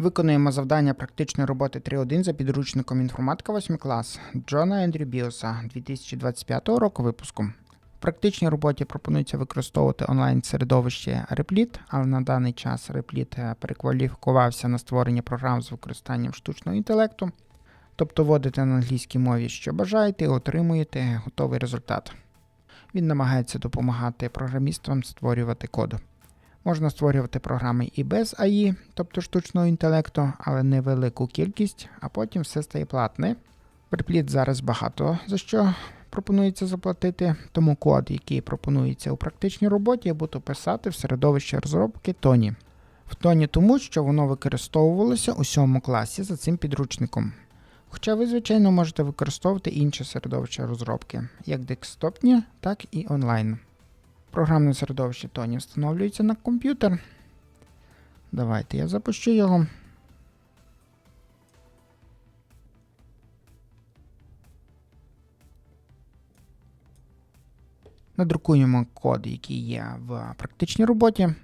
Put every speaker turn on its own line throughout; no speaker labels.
Виконуємо завдання практичної роботи 3.1 за підручником інформатика 8 клас Джона Ендрю Біоса 2025 року випуску. В практичній роботі пропонується використовувати онлайн-середовище Replit, але на даний час Replit перекваліфікувався на створення програм з використанням штучного інтелекту. Тобто вводите на англійській мові, що бажаєте, і отримуєте готовий результат. Він намагається допомагати програмістам створювати код. Можна створювати програми і без АІ, тобто штучного інтелекту, але невелику кількість, а потім все стає платне. Припліт зараз багато за що пропонується заплатити, тому код, який пропонується у практичній роботі, я буду писати в середовищі розробки Тоні. В Тоні тому, що воно використовувалося у сьомому класі за цим підручником. Хоча ви, звичайно, можете використовувати інше середовище розробки, як десктопні, так і онлайн. Програмне середовище Тоні встановлюється на комп'ютер. Давайте я запущу його. Надрукуємо код, який є в практичній роботі.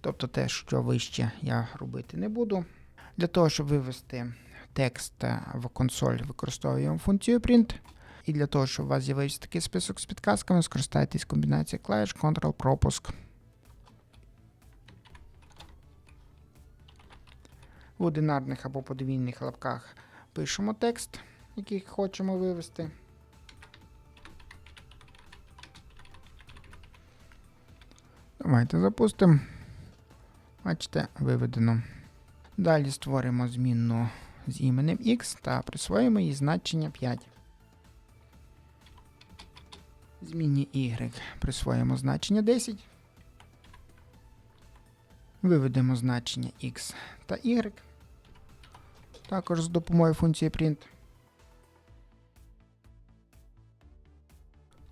Тобто те, що вище я робити не буду. Для того, щоб вивести текст в консоль, використовуємо функцію print. І для того, щоб у вас з'явився такий список з підказками, скористайтесь комбінацією клавіш Ctrl-пропуск. В одинарних або подвійних лапках пишемо текст, який хочемо вивести. Давайте запустимо. Бачите, виведено. Далі створимо змінну з іменем X та присвоїмо їй значення 5. Зміні Y присвоїмо значення 10. Виведемо значення X та Y. Також з допомогою функції print.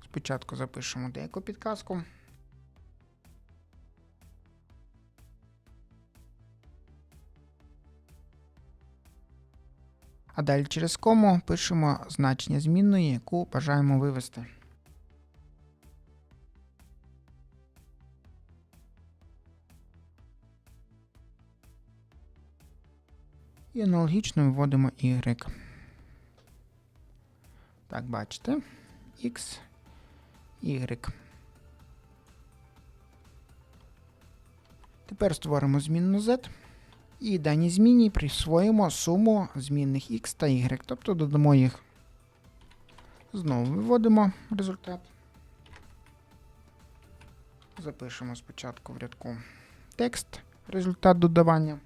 Спочатку запишемо деяку підказку. А далі через кому пишемо значення змінної, яку бажаємо вивести. І аналогічно вводимо Y. Так, бачите. X, Y. Тепер створимо змінну Z. І даній зміні присвоїмо суму змінних X та Y. Тобто додамо їх. Знову виводимо результат. Запишемо спочатку в рядку текст, результат додавання.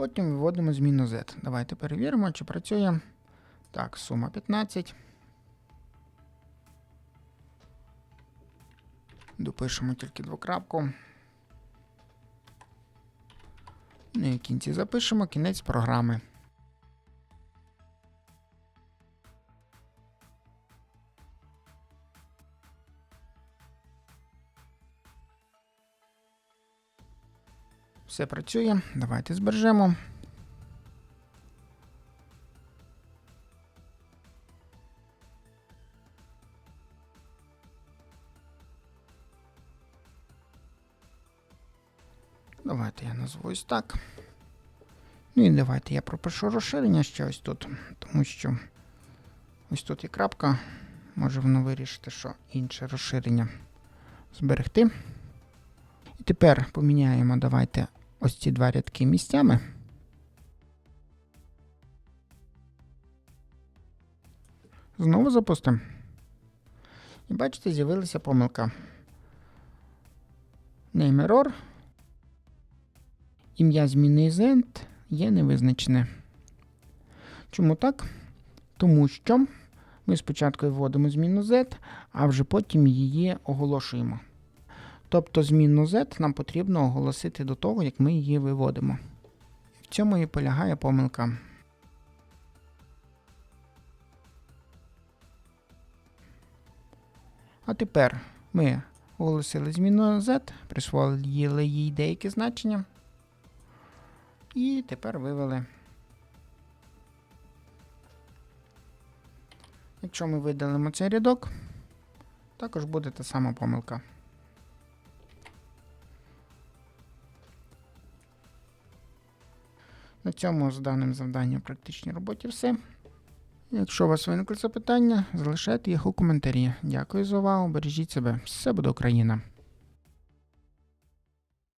Потім виводимо зміну Z. Давайте перевіримо, чи працює. Так, сума 15. Допишемо тільки двокрапку. Ну і в кінці запишемо кінець програми. Все працює. Давайте збережемо. Давайте я назву ось так. Ну і давайте я пропишу розширення ще ось тут, тому що ось тут є крапка. Може воно вирішити, що інше розширення зберегти. І тепер поміняємо, давайте ось ці два рядки місцями. Знову запустимо. І бачите, з'явилася помилка. Name error. Ім'я зміни Z є невизначене. Чому так? Тому що ми спочатку вводимо зміну Z, а вже потім її оголошуємо. Тобто змінну Z нам потрібно оголосити до того, як ми її виводимо. В цьому і полягає помилка. А тепер ми оголосили зміну Z, присвоїли їй деякі значення. І тепер вивели. Якщо ми видалимо цей рядок, також буде та сама помилка. На цьому з даним завданням практичній роботі все. Якщо у вас виникли запитання, залишайте їх у коментарі. Дякую за увагу, бережіть себе. Все буде Україна!